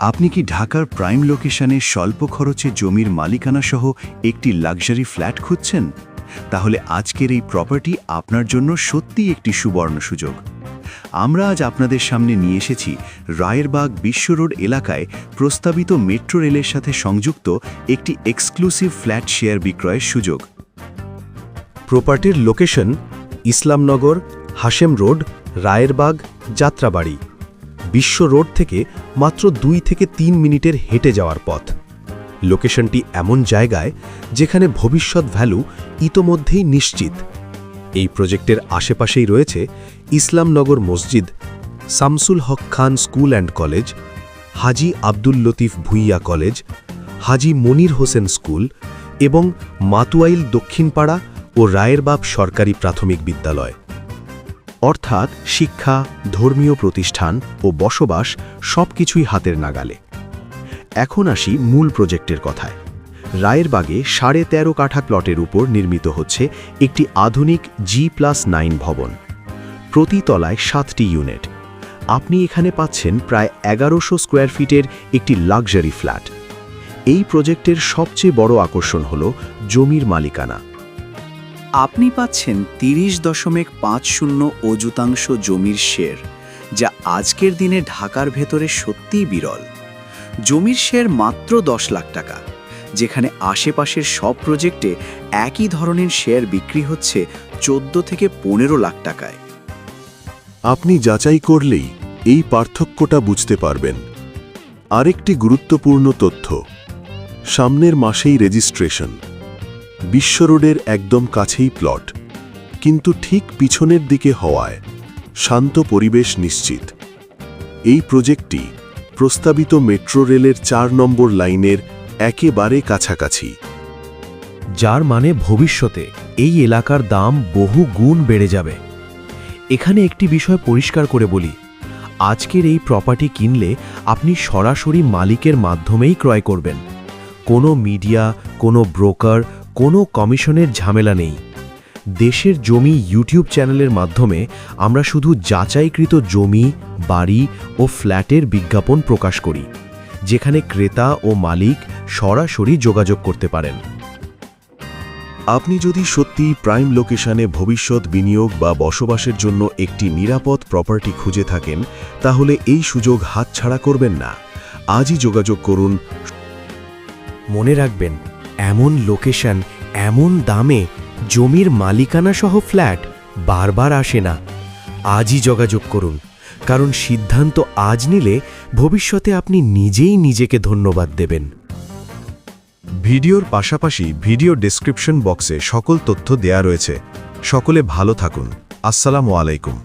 আপনি কি ঢাকার প্রাইম লোকেশনে স্বল্প খরচে জমির মালিকানা সহ একটি লাক্সারি ফ্ল্যাট খুঁজছেন? তাহলে আজকের এই প্রপার্টি আপনার জন্য সত্যিই একটি সুবর্ণ সুযোগ। আমরা আজ আপনাদের সামনে নিয়ে এসেছি রায়েরবাগ বিশ্ব রোড এলাকায় প্রস্তাবিত মেট্রো রেলের সাথে সংযুক্ত একটি এক্সক্লুসিভ ফ্ল্যাট শেয়ার বিক্রয়ের সুযোগ। প্রপার্টির location Islamnagar, Hashem road, Rayerbagh, Jatrabari. Bishwa road থেকে মাত্র দুই থেকে তিন মিনিটের হেঁটে যাওয়ার পথ। লোকেশনটি এমন জায়গায় যেখানে ভবিষ্যৎ ভ্যালু ইতোমধ্যেই নিশ্চিত। এই প্রজেক্টের আশেপাশেই রয়েছে ইসলামনগর মসজিদ, Shamsul Haque Khan school and college, Haji Abdul Latif Bhuiyan college, Haji Monir Hossain school এবং মাতুয়াইল দক্ষিণপাড়া ও রায়েরবাব সরকারি প্রাথমিক বিদ্যালয়। অর্থাৎ শিক্ষা, ধর্মীয় প্রতিষ্ঠান ও বসবাস সবকিছুই হাতের নাগালে। এখন আসি মূল প্রজেক্টের কথায়। রায়েরবাগে সাড়ে তেরো কাঠা প্লটের উপর নির্মিত হচ্ছে একটি আধুনিক জি প্লাস নাইন ভবন। প্রতি তলায় সাতটি ইউনিট। আপনি এখানে পাচ্ছেন প্রায় এগারোশো স্কোয়ার ফিটের একটি লাক্সারি ফ্ল্যাট। এই প্রজেক্টের সবচেয়ে বড় আকর্ষণ হল জমির মালিকানা। আপনি পাচ্ছেন তিরিশ দশমিক পাঁচ শূন্য অযুতাংশ জমির শের, যা আজকের দিনে ঢাকার ভেতরে সত্যিই বিরল। জমির শের মাত্র দশ লাখ টাকা, যেখানে আশেপাশের সব প্রজেক্টে একই ধরনের শেয়ার বিক্রি হচ্ছে চোদ্দ থেকে পনেরো লাখ টাকায়। আপনি যাচাই করলেই এই পার্থক্যটা বুঝতে পারবেন। আরেকটি গুরুত্বপূর্ণ তথ্য, সামনের মাসেই রেজিস্ট্রেশন। বিশ্ব রোডের একদম কাছেই প্লট। কিন্তু ঠিক পিছনের দিকে হওয়ায় শান্ত পরিবেশ নিশ্চিত। এই প্রজেক্টটি প্রস্তাবিত মেট্রো রেলের চার নম্বর লাইনের একেবারে কাছাকাছি। যার মানে ভবিষ্যতে এই এলাকার দাম বহু গুণ বেড়ে যাবে। এখানে একটি বিষয় পরিষ্কার করে বলি, আজকের এই প্রপার্টি কিনলে আপনি সরাসরি মালিকের মাধ্যমেই ক্রয় করবেন। কোনো মিডিয়া কোনো ব্রোকার কোনো কমিশনের ঝামেলা নেই। দেশের জমি ইউটিউব চ্যানেলের মাধ্যমে আমরা শুধু যাচাইকৃত জমি, বাড়ি ও ফ্ল্যাটের বিজ্ঞাপন প্রকাশ করি, যেখানে ক্রেতা ও মালিক সরাসরি যোগাযোগ করতে পারেন। আপনি যদি সত্যি প্রাইম লোকেশনে ভবিষ্যৎ বিনিয়োগ বা বসবাসের জন্য একটি নিরাপদ প্রপার্টি খুঁজে থাকেন, তাহলে এই সুযোগ হাতছাড়া করবেন না। আজই যোগাযোগ করুন। মনে রাখবেন এমন লোকেশন, এমন দামে জমির মালিকানা সহ ফ্ল্যাট বারবার আসে না। আজই যোগাযোগ করুন, কারণ সিদ্ধান্ত আজ নিলে ভবিষ্যতে আপনি নিজেই নিজেকে ধন্যবাদ দেবেন। ভিডিওর পাশাপাশি ভিডিও ডেসক্রিপশন বক্সে সকল তথ্য দেয়া রয়েছে। সকলে ভালো থাকুন। আসসালামু আলাইকুম।